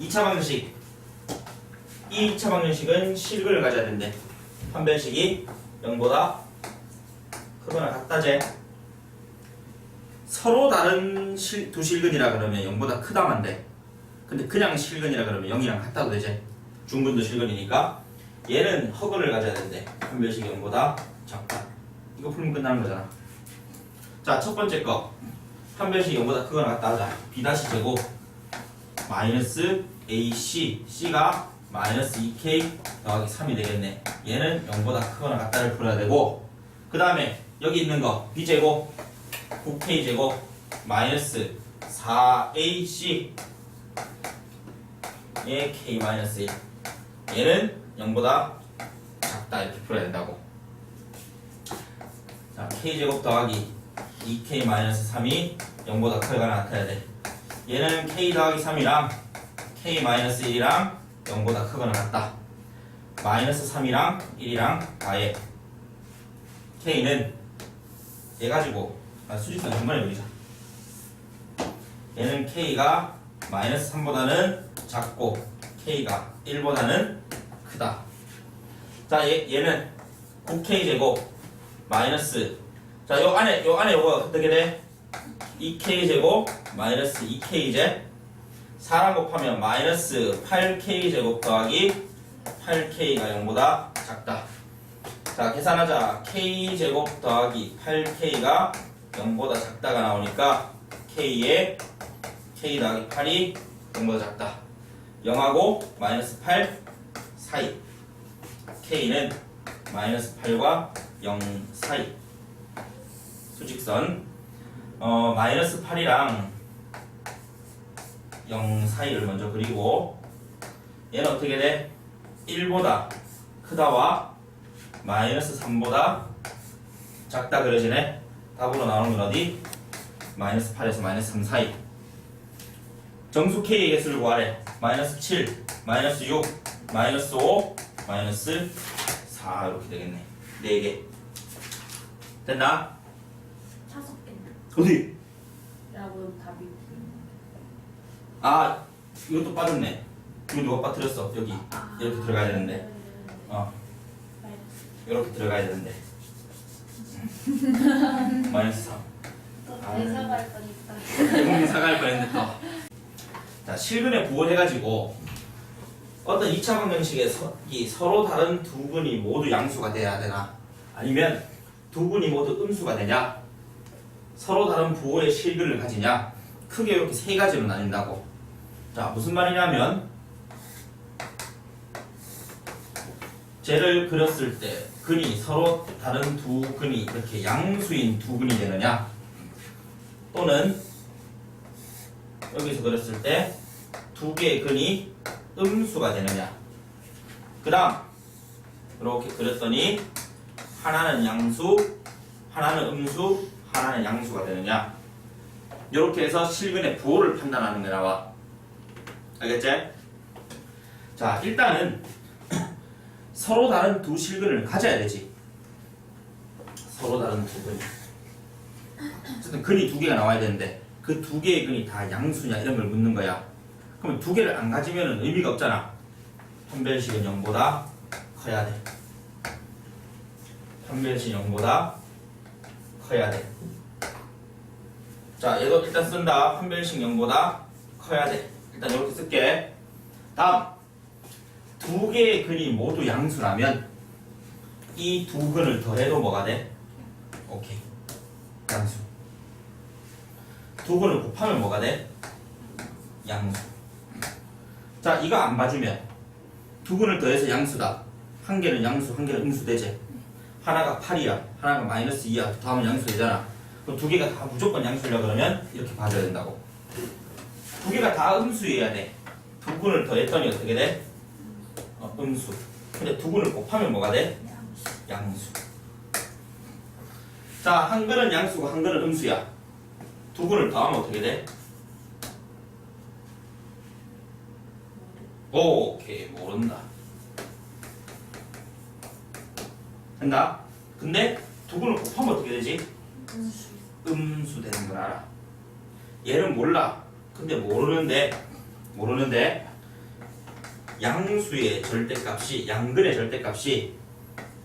2차 방정식. 이 2차 방정식은 실근을 가져야 된대. 판별식이 0보다 크거나 같다제. 서로 다른 실, 두 실근이라 그러면 0보다 크다만 돼. 근데 그냥 실근이라 그러면 0이랑 같다도 되지. 중근도 실근이니까. 얘는 허근을 가져야 된대. 판별식이 0보다 작다. 이거 풀면 끝나는 거잖아. 자, 첫 번째 거. 판별식이 0보다 크거나 같다 하자. b 다시 제곱 마이너스 ac c가 마이너스 2k 더하기 3이 되겠네. 얘는 0보다 크거나 같다를 풀어야 되고 그 다음에 여기 있는 거 b 제곱 9k 제곱 마이너스 4ac 얘 k 마이너스 1 얘는 0보다 작다 이렇게 풀어야 된다고. 자 k 제곱 더하기 2k 마이너스 3이 0보다 크거나 같아야 돼. 얘는 k 더하기 3이랑 k 마이너스 1이랑 0보다 크거나 같다. 마이너스 3이랑 1이랑 아예 k는 얘 가지고 아, 수직선 정말 그리자. 얘는 k가 마이너스 3보다는 작고 k가 1보다는 크다. 자, 얘, 얘는 9k 제곱 마이너스 자, 요 안에 요 안에 요거 어떻게 돼? 2k 제곱 마이너스 2k제 4랑 곱하면 마이너스 8k 제곱 더하기 8k가 0보다 작다. 자, 계산하자. k 제곱 더하기 8k가 0보다 작다가 나오니까 k에 k 더하기 8이 0보다 작다. 0하고 마이너스 8 사이. k는 마이너스 8과 0 사이. 수직선. 어, 마이너스 8이랑 0 사이를 먼저 그리고 얘는 어떻게 돼? 1보다 크다와 마이너스 3보다 작다 그려지네. 답으로 나오는 건 어디? 마이너스 8에서 마이너스 3 사이. 정수 K의 개수를 구하래. 마이너스 7, 마이너스 6, 마이너스 5, 마이너스 4 이렇게 되겠네. 4개. 됐나? 다섯 개. 어디? 라고 답이. 아 이것도 빠졌네. 이거 누가 빠뜨렸어? 여기 아. 이렇게 들어가야 되는데. 어 이렇게 들어가야 되는데. 마이너스 3. 또 아. 대사 갈 거니까. 대국민 사과할 뻔했네 또. 자 실근에 부호해가지고 어떤 2차 방정식에 서 이 서로 다른 두 근이 모두 양수가 돼야 되나 아니면 두 근이 모두 음수가 되냐 서로 다른 부호의 실근을 가지냐 크게 이렇게 세 가지로 나뉜다고 자 무슨 말이냐면 쟤를 그렸을 때 근이 서로 다른 두 근이 이렇게 양수인 두 근이 되느냐? 또는 여기서 그렸을 때 두 개의 근이 음수가 되느냐? 그 다음 이렇게 그렸더니 하나는 양수 하나는 음수 하나는 양수가 되느냐? 이렇게 해서 실근의 부호를 판단하는 게 나와 알겠지? 자 일단은 서로 다른 두 실근을 가져야 되지 서로 다른 두 근이 어쨌든 근이 두 개가 나와야 되는데 그 두 개의 근이 다 양수냐 이런 걸 묻는 거야. 그러면 두 개를 안 가지면 의미가 없잖아. 판별식은 0보다 커야 돼. 판별식 0보다 커야 돼. 자, 얘도 일단 쓴다. 판별식 0보다 커야 돼. 일단 이렇게 쓸게. 다음. 두 개의 근이 모두 양수라면 이 두 근을 더해도 뭐가 돼? 오케이. 양수. 두 근을 곱하면 뭐가 돼? 양수. 자, 이거 안 봐주면 두 근을 더해서 양수다. 한 개는 양수, 한 개는 음수 되지. 하나가 8이야, 하나가 마이너스 2야. 다음은 양수 되잖아. 그럼 두 개가 다 무조건 양수려 그러면 이렇게 봐줘야 된다고. 두 개가 다 음수여야 돼. 두 근을 더했더니 어떻게 돼? 어, 음수. 근데 두 근을 곱하면 뭐가 돼? 양수. 자, 한 근은 양수고 한 근은 음수야. 두 근을 더하면 어떻게 돼? 오케이 모른다. 된다. 근데 두 근을 곱하면 어떻게 되지? 음수. 음수 되는 걸 알아. 얘는 몰라. 근데 모르는데 모르는데 양수의 절대값이 양근의 절대값이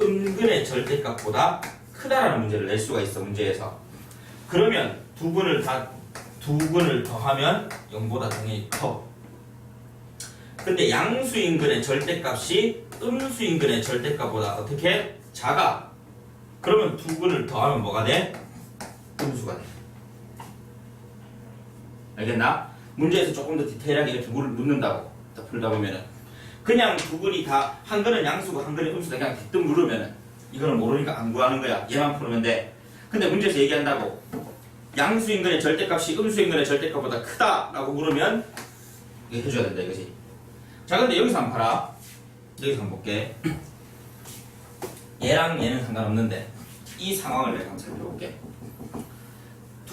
음근의 절대값보다 크다라는 문제를 낼 수가 있어 문제에서. 그러면 두 근을 다두 근을 더하면 0보다 당연히 커 근데 양수인근의 절대값이 음수인근의 절대값보다 어떻게? 작아. 그러면 두 근을 더하면 뭐가 돼 알겠나? 문제에서 조금 더 디테일하게 이렇게 물을 묻는다고. 딱 풀다 보면은. 그냥 두 근이 다한 근은 양수고 한 근은 음수다. 그냥 대뜸 누르면은. 이거는 모르니까 안 구하는 거야. 얘만 풀면 돼. 근데 문제에서 얘기한다고. 양수인 근의 절대값이 음수인 근의 절대값보다 크다라고 물으면 이거 해줘야 된다 이거지. 자 근데 여기서 한번 봐라. 여기서 한번 볼게. 얘랑 얘는 상관없는데 이 상황을 내가 한번 살펴볼게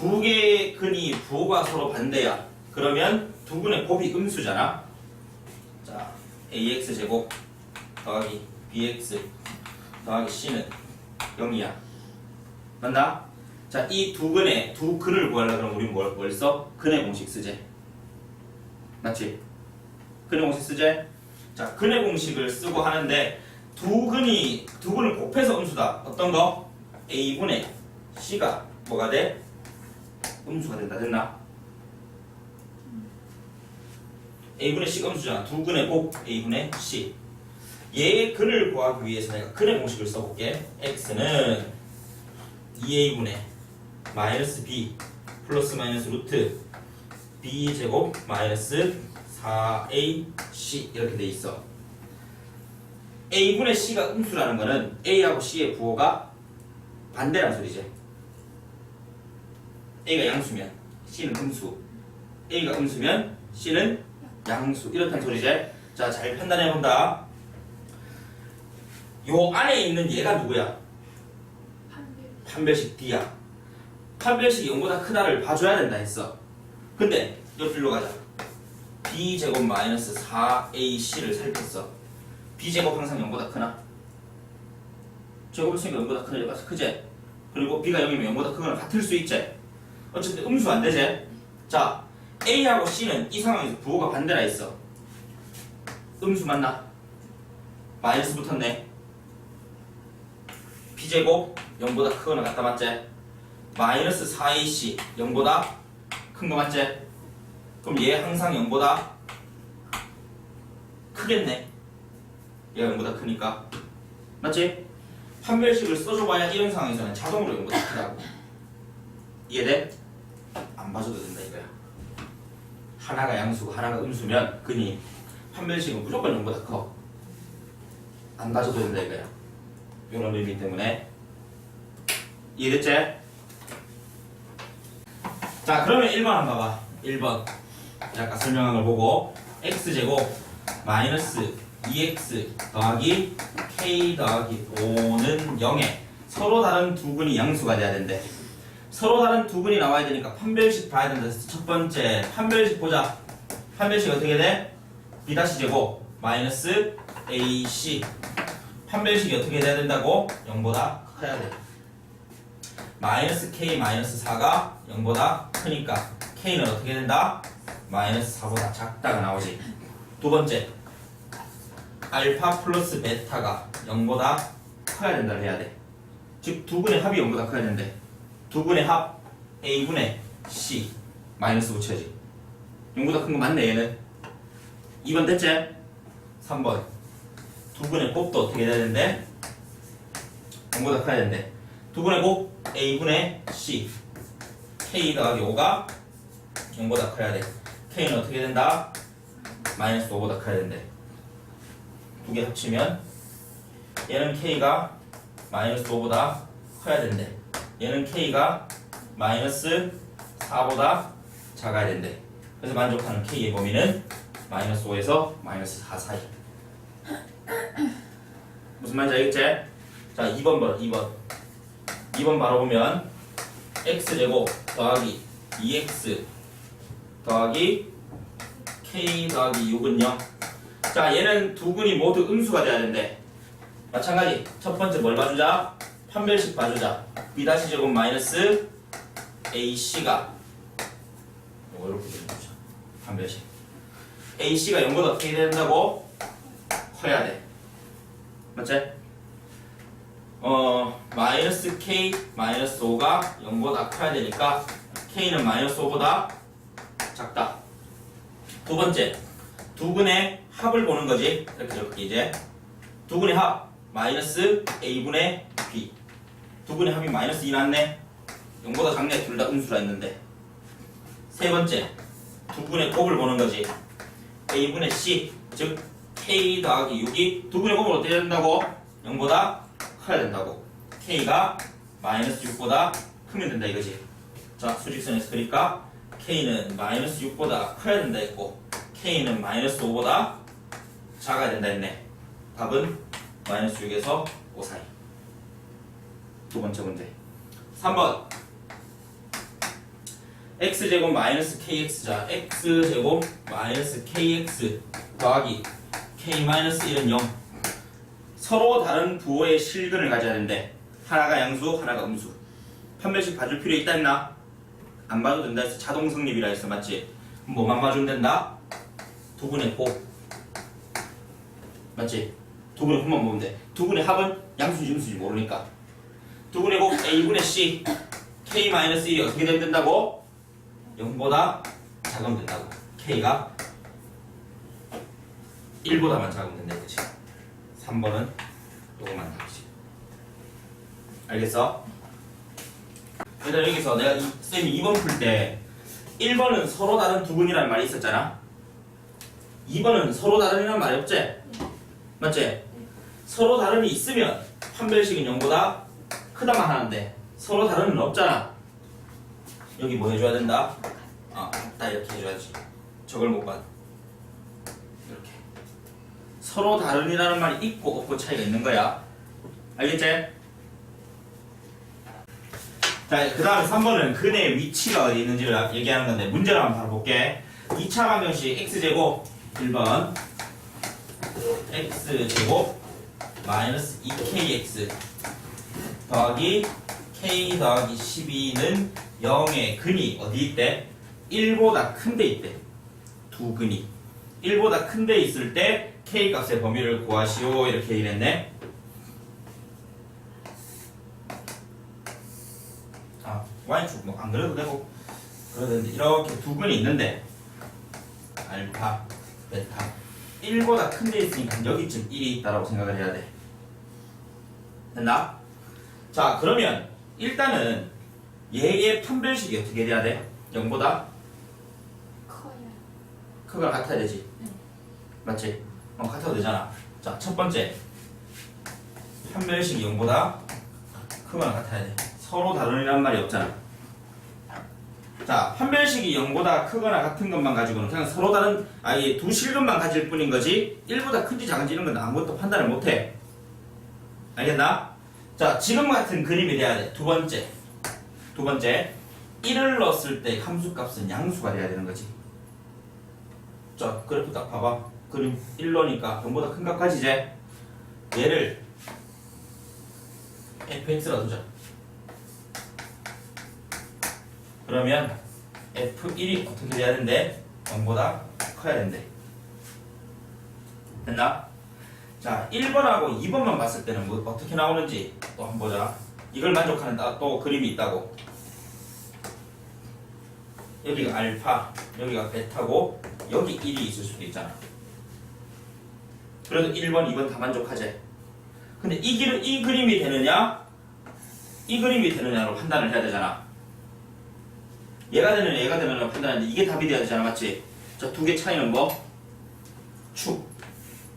두 개의 근이 부호가 서로 반대야 그러면 두 근의 곱이 음수잖아 자 ax 제곱 더하기 bx 더하기 c는 0이야 맞나? 자 이 두 근의 두 근을 구하려면 그럼 우리 뭘, 뭘 써? 근의 공식 쓰지 맞지? 근의 공식 쓰지? 자 근의 공식을 쓰고 하는데 두 근이 두 근을 곱해서 음수다 어떤 거? a분의 c가 뭐가 돼? 음수가 된다. 됐나? a분의 c가 음수잖아. 두 근의 곱 a분의 c. 얘의 근을 구하기 위해서 내가 근의 공식을 써볼게. X는 2a분의 마이너스 b 플러스 마이너스 루트 b 제곱 마이너스 4ac 이렇게 돼 있어. A분의 c가 음수라는 거는 a하고 c의 부호가 반대란 소리지 a가 양수면 c는 음수 a가 음수면 c는 양수 이렇다는 소리지 자 잘 판단해 본다 요 안에 있는 얘가 누구야 판별 판별식 D야. 판별식이 0보다 크다를 봐줘야 된다 했어. 근데 옆으로 가자. B 제곱 마이너스 4AC를 살폈어. B 제곱 항상 0보다 크나? 제곱을 치니까 0보다 크나? 크지? 그리고 B가 0이면 0보다 크거나 같을 수 있지? 어쨌든 음수 안 되지? 자, A하고 C는 이 상황에서 부호가 반대라 했어. 음수 맞나? 마이너스 붙었네. B제곱 0보다 크거나 같다 맞지? 마이너스 4AC 0보다 큰 거 맞지? 그럼 얘 항상 0보다 크겠네 얘가 0보다 크니까 맞지? 판별식을 써줘봐야 이런 상황에서는 자동으로 0보다 크다고 이해돼? 안 봐줘도 된다 이거야. 하나가 양수고 하나가 음수면 그니 판별식은 무조건 0보다 커 안 봐줘도 된다 이거야. 이런 의미 때문에. 이해됐지? 자 그러면 1번 한번 봐봐. 1번. 아까 설명한 걸 보고 x제곱 마이너스 2x 더하기 k 더하기 5는 0에 서로 다른 두 근이 양수가 돼야 된대 서로 다른 두 근이 나와야 되니까 판별식 봐야 된다 첫 번째 판별식 보자 판별식 어떻게 돼? b 다시 제곱 마이너스 ac 판별식이 어떻게 돼야 된다고? 0보다 커야 돼. 마이너스 k 마이너스 4가 0보다 크니까 k는 어떻게 된다? 마이너스 4보다 작다가 나오지. 두 번째, 알파 플러스 베타가 0보다 커야 된다를 해야 돼. 즉, 두 분의 합이 0보다 커야 되는데, 두 분의 합 a분의 c 마이너스 붙여야지. 0보다 큰 거 맞네, 얘는. 2번 됐지? 3번. 두 분의 곱도 어떻게 돼야 되는데? 0보다 커야 되는데 두 분의 곱 a분의 c k 더하기 5가 0보다 커야 돼 k는 어떻게 된다? 마이너스 5보다 커야 된대 두 개 합치면 얘는 k가 마이너스 5보다 커야 된대 얘는 k가 마이너스 4보다 작아야 된대 그래서 만족하는 k의 범위는 마이너스 5에서 마이너스 4 사이 무슨 말인지 알겠지? 자 2번 봐라 2번 2번 바로 보면 x제곱 더하기 2x 더하기 k 더하기 6은 0. 자 얘는 두 근이 모두 음수가 돼야 된대. 마찬가지 첫 번째 뭘 봐주자? 판별식 봐주자. b 다시 제곱 마이너스 ac가 이렇게 해주자. 판별식. ac가 0보다 어떻게 된다고? 커야 돼. 맞지? 어 마이너스 k 마이너스 5가 0보다 커야 되니까 k는 마이너스 5보다 작다. 두 번째 두 근의 합을 보는 거지. 이렇게 적게 이제 두 근의 합 마이너스 a분의 두 근의 합이 마이너스 2 났네. 0보다 작네. 둘 다 음수라 했는데. 세 번째 두 분의 곱을 보는 거지. A분의 c 즉 k 더하기 6이 두 분의 곱을 어떻게 된다고? 0보다 커야 된다고. K가 마이너스 6보다 크면 된다 이거지. 자 수직선에서 그러니까 k는 마이너스 6보다 커야 된다 했고 k는 마이너스 5보다 작아야 된다 했네. 답은 마이너스 6에서 5 사이 두 번째 문제 3번 x제곱 마이너스 kx자 x제곱 마이너스 kx 더하기 k 마이너스 1은 0 서로 다른 부호의 실근을 가져야 되는데 하나가 양수 하나가 음수 판별식 봐줄 필요 있다 했나? 안 봐도 된다 해서 자동 성립이라 했어 맞지? 뭐만 봐주면 된다? 두 분의 곱 맞지? 두 분의 곱만 보면 돼두 분의 합은 양수인지 음수인지 모르니까 두 분의 곱 a분의 c k 마이너스 1이 어떻게 되면 된다고? 0보다 작으면 된다고. K가 1보다만 작으면 된다 그치? 3번은 요거만 답이지. 알겠어? 일단 여기서 내가 이, 쌤이 2번 풀 때 1번은 서로 다른 두 분이라는 말이 있었잖아. 2번은 서로 다른이라는 말이 없지? 맞지? 서로 다름이 있으면 판별식은 0보다 크다만 하는데 서로 다름은 없잖아. 여기 뭐 해줘야 된다? 아, 딱 이렇게 해줘야지. 저걸 못 봐. 이렇게. 서로 다른이라는 말이 있고 없고 차이가 있는 거야. 알겠지? 자, 그 다음에 3번은 근의 위치가 어디 있는지를 얘기하는 건데, 문제를 한번 바로 볼게. 2차 방정식 x제곱 1번 x제곱 마이너스 2kx 더하기 k 더하기 12는 0의 근이 어디 있대? 1보다 큰 데 있대. 두 근이. 1보다 큰 데 있을 때 k 값의 범위를 구하시오 이렇게 얘기를 했네. 아, y축 뭐 안 그래도 되고 그래도 되는데 이렇게 두 근이 있는데 알파, 베타 1보다 큰 데 있으니까 여기쯤 1이 있다라고 생각을 해야 돼. 됐나? 자, 그러면 일단은 얘의 판별식이 어떻게 돼야 돼? 0보다 커야. 크거나 같아야 되지. 네. 맞지? 어, 같아도 되잖아. 자, 첫 번째. 판별식이 0보다 크거나 같아야 돼. 서로 다른이란 말이 없잖아. 자, 판별식이 0보다 크거나 같은 것만 가지고는 그냥 서로 다른 아예 두 실근만 가질 뿐인 거지 1보다 큰지 작은지 이런 건 아무것도 판단을 못 해. 알겠나? 자, 지금 같은 그림이 돼야 돼. 두 번째. 두 번째. 1을 넣었을 때 함수값은 양수가 돼야 되는 거지. 자, 그래프 딱 봐봐. 그림 1로니까 0보다 큰값 가지지? 얘를 fx라 두자. 그러면 f1이 어떻게 돼야 된대? 0보다 커야 된대. 됐나? 자, 1번하고 2번만 봤을 때는 뭐 어떻게 나오는지 또 한번 보자. 이걸 만족하는 따- 또 그림이 있다고. 여기가 알파, 여기가 베타고 여기 1이 있을 수도 있잖아. 그래도 1번, 2번 다 만족하지. 근데 이, 길, 이 그림이 되느냐? 이 그림이 되느냐로 판단을 해야 되잖아. 얘가 되느냐, 얘가 되느냐 판단하는데 이게 답이 돼야 되잖아, 맞지? 자, 두 개 차이는 뭐? 축.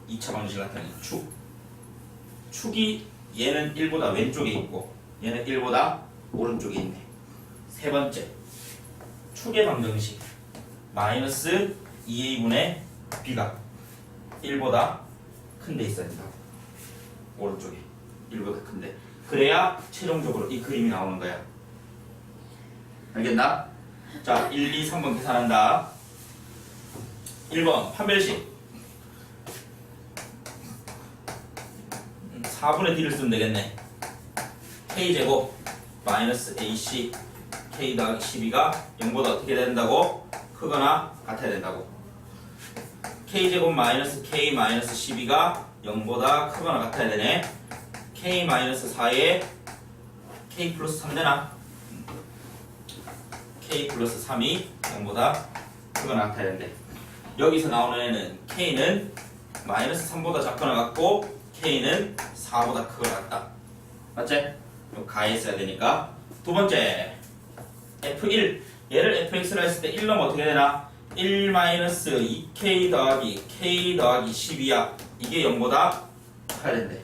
2차 방정식 경우 축. 축이 얘는 1보다 왼쪽에 있고 얘는 1보다 오른쪽에 있네. 세 번째. 축의 방정식. 마이너스 2a분의 b가 1보다 큰 데 있어야 된다고. 오른쪽에. 1보다 큰데. 그래야 최종적으로 이 그림이 나오는 거야. 알겠나? 자, 1, 2, 3번 계산한다. 1번 판별식. 4분의 d를 쓰면 되겠네. k제곱 마이너스 ac k 더하기 12가 0보다 어떻게 된다고? 크거나 같아야 된다고. k제곱 마이너스 k 마이너스 12가 0보다 크거나 같아야 되네 k 마이너스 4에 k 플러스 3 되나? k 플러스 3이 0보다 크거나 같아야 되는데 여기서 나오는 애는 k는 마이너스 3보다 작거나 같고 k는 4보다 크거나 같다 맞지? 이거 가했어야 되니까 두 번째 f1 얘를 fx로 했을 때1 넣으면 어떻게 되나? 1 마이너스 2k 더하기 k 더하기 12야 이게 0보다 커야 된대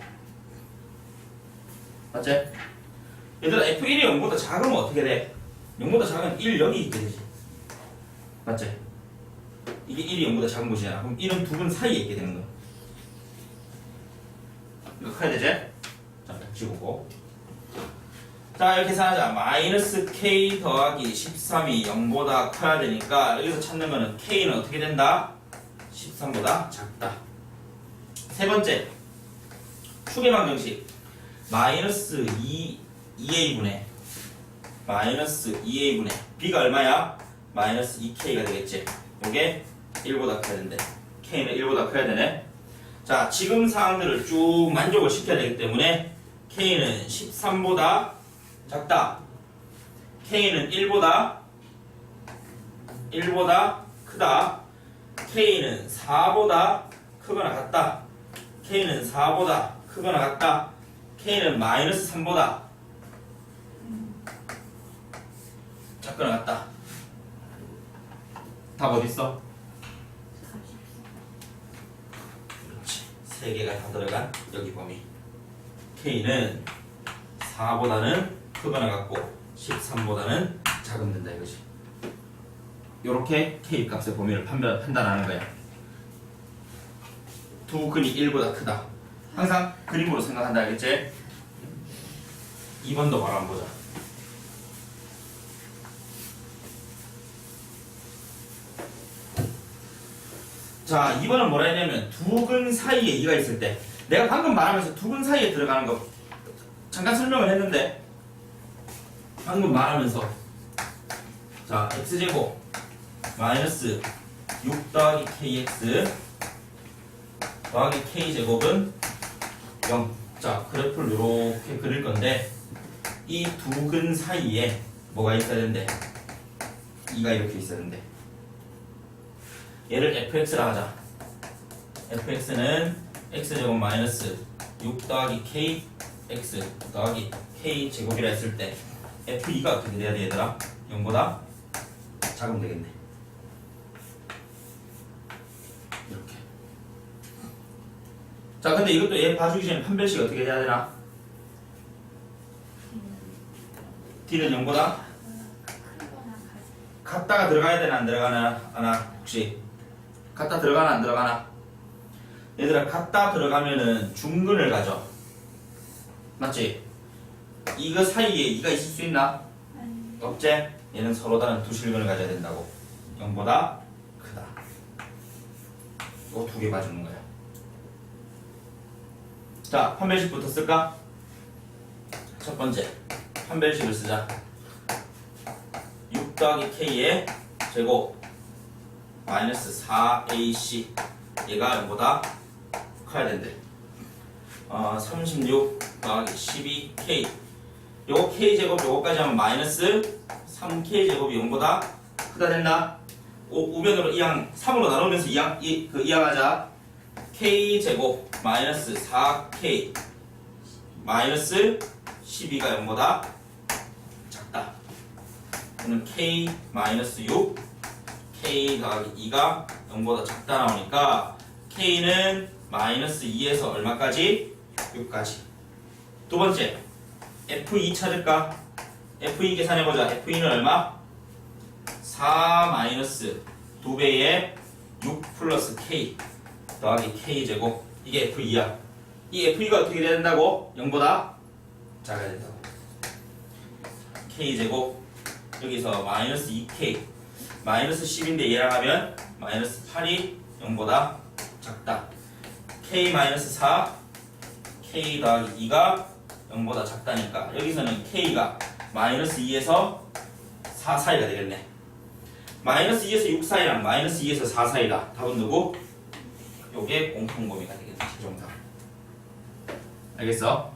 맞지? 얘들아 f1이 0보다 작으면 어떻게 돼? 0보다 작으면 1 여기 있게 되지 맞지? 이게 1이 0보다 작은 곳이잖아 그럼 1은 두 분 사이에 있게 되는 거야 커야 되지? 자 지우고. 자 이렇게 계산하자. 마이너스 k 더하기 13이 0보다 커야 되니까 여기서 찾는 거는 k는 어떻게 된다? 13보다 작다. 세 번째. 추계방 정식. 마이너스 2 2a분의 마이너스 2a분의 b가 얼마야? 마이너스 2k가 되겠지. 요게 1보다 커야 된대. K는 1보다 커야 되네 자 지금 사항들을 쭉 만족을 시켜야 되기 때문에 k는 13보다 작다. K는 1보다 1보다 크다. K는 4보다 크거나 같다. K는 4보다 크거나 같다. K는 마이너스 3보다 작거나 같다. 답 어딨어? 그렇지. 세 개가 다 들어간 여기 범위. K는 4보다는 크거나 같고 13보다는 작으면 된다 이거지. 이렇게 K 값의 범위를 판별, 판단하는 거야. 두 근이 1보다 크다. 항상 그림으로 생각한다 알겠지? 2번도 바로 한번 보자. 자, 2번은 뭐라 했냐면 두근 사이에 이가 있을 때. 내가 방금 말하면서 두근 사이에 들어가는 거 잠깐 설명을 했는데 방금 말하면서 자 x제곱 마이너스 6 더하기 kx 더하기 k제곱은 0. 자 그래프를 이렇게 그릴 건데 이 두 근 사이에 뭐가 있어야 되는데? 2가 이렇게 있어야 되는데 얘를 fx라 하자. fx는 x제곱 마이너스 6 더하기 k x 더하기 k 제곱이라 했을 때 f2가 어떻게 돼야 돼 얘들아? 0보다 작으면 되겠네. 이렇게. 자 근데 이것도 얘 봐주기 전에 판별식 어떻게 해야 되나? d는 0보다 크거나 같이. 갔다가 들어가야 되나 안 들어가나 하나? 혹시 갔다 들어가나 안 들어가나 얘들아 갔다 들어가면은 중근을 가져 맞지? 이거 사이에 이가 있을 수 있나? 없지? 얘는 서로 다른 두 실근을 가져야 된다고 0보다 크다 이거 두개 봐주는 거야 자 판별식부터 쓸까? 첫 번째 판별식을 쓰자 6 더하기 k의 제곱 마이너스 4ac 얘가 0보다 커야 된대 어, 36 더하기 12k 요거 k제곱 요거까지 하면 마이너스 3k제곱이 0보다 크다 됐나? 오, 우변으로 이항 3으로 나누면서 이항, 이, 그 이항하자. k제곱 마이너스 4k 마이너스 12가 0보다 작다. 그러면 k 마이너스 6 k 더하기 2가 0보다 작다 나오니까 k는 마이너스 2에서 얼마까지? 6까지 두 번째 F2 찾을까? F2 계산해보자. F2는 얼마? 4 마이너스 2배의 6 플러스 K 더하기 K제곱. 이게 F2야. 이 F2가 어떻게 돼야 된다고? 0보다 작아야 된다고. K제곱. 여기서 마이너스 2K. 마이너스 10인데 얘랑 하면 마이너스 8이 0보다 작다. K 마이너스 4. K 더하기 2가 0보다 작다니까 여기서는 K가 마이너스 2에서 4 사이가 되겠네 마이너스 2에서 6 사이랑 마이너스 2에서 4 사이다 답은 누구? 요게 공통 범위가 되겠지 최종상 알겠어?